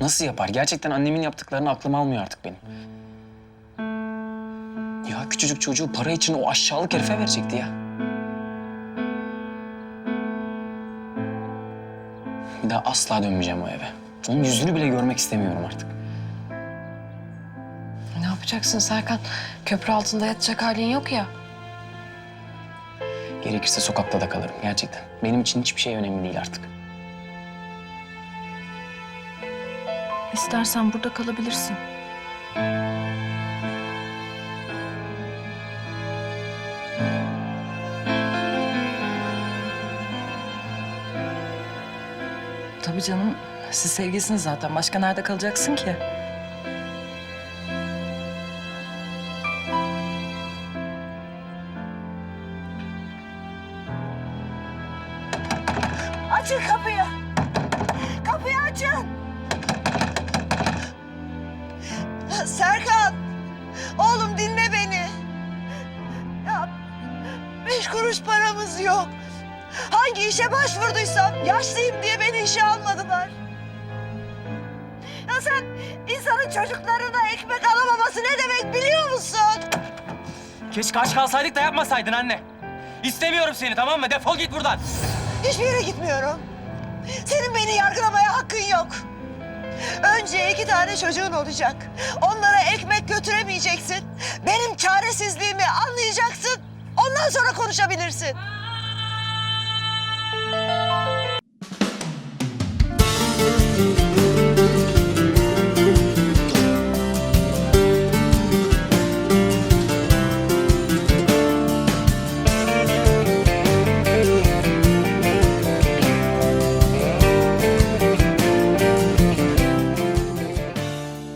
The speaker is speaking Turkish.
Nasıl yapar? Gerçekten annemin yaptıklarını aklım almıyor artık benim. Ya küçücük çocuğu para için o aşağılık herife verecekti ya. Bir daha asla dönmeyeceğim o eve. Onun yüzünü bile görmek istemiyorum artık. Ne yapacaksın Serkan? Köprü altında yatacak halin yok ya. Gerekirse sokakta da kalırım gerçekten. Benim için hiçbir şey önemli değil artık. İstersen burada kalabilirsin. Tabii canım. Siz sevgilisiniz zaten. Başka nerede kalacaksın ki? Açın kapıyı. Kapıyı açın. Beş kuruş paramız yok. Hangi işe başvurduysam yaşlıyım diye beni işe almadılar. Ya sen insanın çocuklarına ekmek alamaması ne demek biliyor musun? Keşke aç kalsaydık da yapmasaydın anne. İstemiyorum seni tamam mı? Defol git buradan. Hiçbir yere gitmiyorum. Senin beni yargılamaya hakkın yok. Önce iki tane çocuğun olacak. Onlara ekmek götüremeyeceksin. Benim anlayacaksın. Sonra konuşabilirsin.